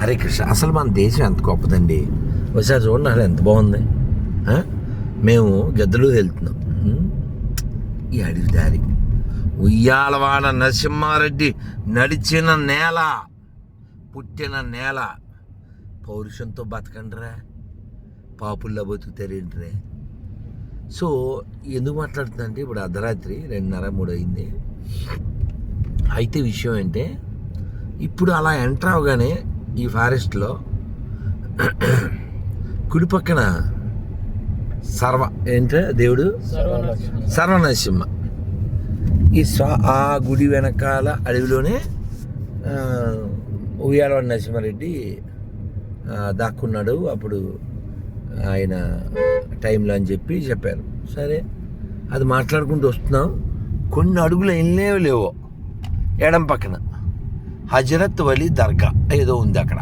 హరే కృష్ణ అసలు మన దేశం ఎంత గొప్పదండి? ఒకసారి చూడండి అసలు ఎంత బాగుంది. మేము గద్దలు వెళ్తున్నాం. ఈ అడవి దారి. ఉయ్యాలవాడ నరసింహారెడ్డి నడిచిన నేల పుట్టిన నేల. పౌరుషంతో బతకండిరా. పాపుల్లో బతుకుతారేంటిరే సో ఎందుకు మాట్లాడుతుందంటే ఇప్పుడు అర్ధరాత్రి రెండున్నర మూడు అయింది అయితే విషయం ఏంటంటే ఇప్పుడు అలా ఎంటర్ అవగానే ఈ ఫారెస్ట్లో కుడి పక్కన సర్వ ఏంటో? దేవుడు? సర్వనరసింహ ఈ స్వ ఆ గుడి వెనకాల అడవిలోనే ఆ, ఉయ్యాలవాడి నరసింహారెడ్డి దాక్కున్నాడు. అప్పుడు ఆయన టైంలో అని చెప్పి చెప్పారు. సరే అది మాట్లాడుకుంటూ వస్తున్నాం. కొన్ని అడుగులు వెళ్ళలేవో లేవో ఎడం పక్కన. హజరత్ వలి దర్గా. ఏదో ఉంది అక్కడ.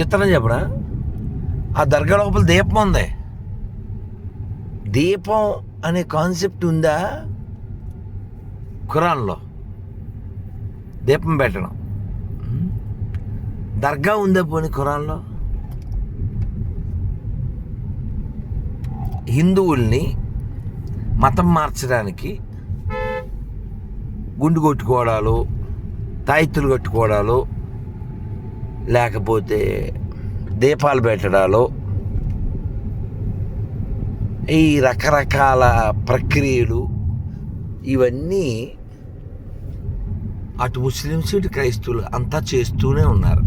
చిత్రం చెప్పనా? ఆ దర్గా లోపల దీపం ఉంది. దీపం అనే కాన్సెప్ట్ ఉందా? ఖురాన్లో. దీపం పెట్టడం. దర్గా ఉందా పోనీ ఖురాన్లో? హిందువుల్ని మతం మార్చడానికి గుండు కొట్టుకోవడాలు తాయిత్తులు కట్టుకోవడాలు లేకపోతే దీపాలు పెట్టడాలు ఈ రకరకాల ప్రక్రియలు ఇవన్నీ అటు ముస్లిమ్స్ ఇటు క్రైస్తవులు అంతా చేస్తూనే ఉన్నారు.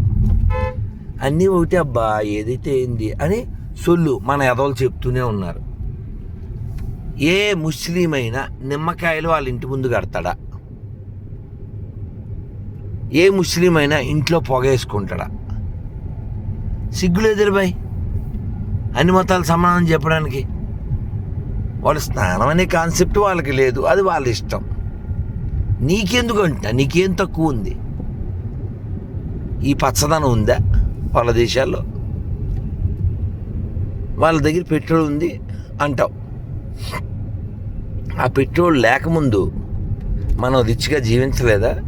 అన్నీ ఒకటి అబ్బా ఏదైతే ఏంది అని సొల్లు మన ఎదవలు చెప్తూనే ఉన్నారు. ఏ ముస్లిం అయినా నిమ్మకాయలు వాళ్ళ ఇంటి ముందు కడతాడా? ఏ ముస్లిం అయినా ఇంట్లో పొగ వేసుకుంటాడా బాయ్. అన్ని మతాలు సమానం చెప్పడానికి. వాళ్ళ స్నానం అనే కాన్సెప్ట్ వాళ్ళకి లేదు అది వాళ్ళ ఇష్టం. నీకెందుకు అంట నీకేం తక్కువ ఉంది? ఈ పచ్చదనం ఉందా వాళ్ళ దేశాల్లో? వాళ్ళ దగ్గర పెట్రోల్ ఉంది అంటావు. ఆ పెట్రోల్ లేకముందు మనం రిచ్గా జీవించలేదా?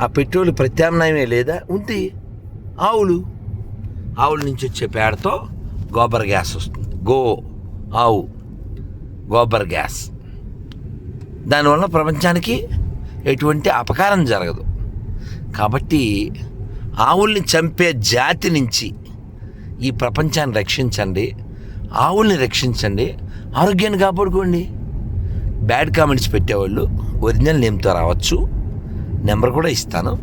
ఆ పెట్రోల్ ప్రత్యామ్నాయమే లేదా? ఉంది ఆవులు. ఆవుల నుంచి వచ్చే పేడతో గోబర్ గ్యాస్ వస్తుంది. గో ఆవు గోబర్ గ్యాస్. దానివల్ల ప్రపంచానికి ఎటువంటి అపకారం జరగదు. కాబట్టి ఆవుల్ని చంపే జాతి నుంచి ఈ ప్రపంచాన్ని రక్షించండి. ఆవుల్ని రక్షించండి. ఆరోగ్యాన్ని కాపాడుకోండి. బ్యాడ్ కామెంట్స్ పెట్టేవాళ్ళు ఒరిజినల్ నేమ్తో రావచ్చు. నెంబర్ కూడా ఇస్తాను.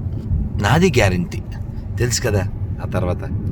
నాది గ్యారంటీ. తెలుసు కదా ఆ తర్వాత.